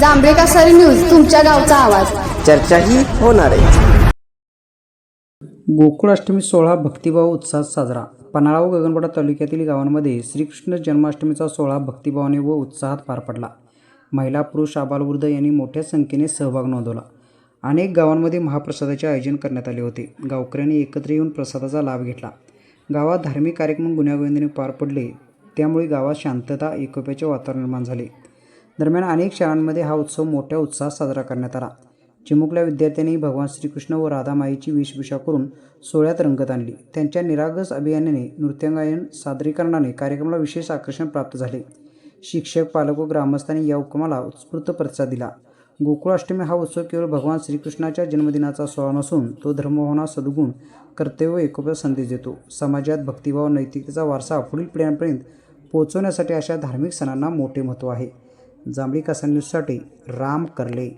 जांभळे कासारी news तुमच्या गावचा आवाज. चर्चाही होणार आहे. गोकुळाष्टमी सोहळा भक्तिभाव उत्साहात साजरा. पन्हाळा व गगनपाडा तालुक्यातील गावांमध्ये श्रीकृष्ण जन्माष्टमीचा सोहळा भक्तिभावाने व उत्साहात पार पडला. महिला पुरुष आबालवृद्ध यांनी मोठ्या संख्येने सहभाग नोंदवला. अनेक गावांमध्ये महाप्रसादाचे आयोजन करण्यात आले होते. गावकऱ्यांनी एकत्र येऊन प्रसादाचा लाभ घेतला. गावात धार्मिक कार्यक्रम गुण्यागोविंदाने पार पडले. त्यामुळे गावात शांतता एकोप्याचे वातावरण निर्माण झाले. दरम्यान अनेक शाळांमध्ये हा उत्सव मोठ्या उत्साहात साजरा करण्यात आला. चिमुकल्या विद्यार्थ्यांनी भगवान श्रीकृष्ण व राधामाईची वेशभूषा करून सोहळ्यात रंगत आणली. त्यांच्या निरागस अभियानाने नृत्यांगायन सादरीकरणाने कार्यक्रमाला विशेष आकर्षण प्राप्त झाले. शिक्षक पालक व ग्रामस्थांनी या उपक्रमाला उत्स्फूर्त प्रतिसाद दिला. गोकुळाष्टमी हा उत्सव केवळ भगवान श्रीकृष्णाच्या जन्मदिनाचा सोहळा नसून तो धर्मभावना सद्गुण कर्तव्य व संदेश देतो. समाजात भक्तिभाव नैतिकतेचा वारसा पुढील पिढ्यांपर्यंत पोहोचवण्यासाठी अशा धार्मिक सणांना मोठे महत्त्व आहे. जांभळी कासा न्यूजसाठी राम करले.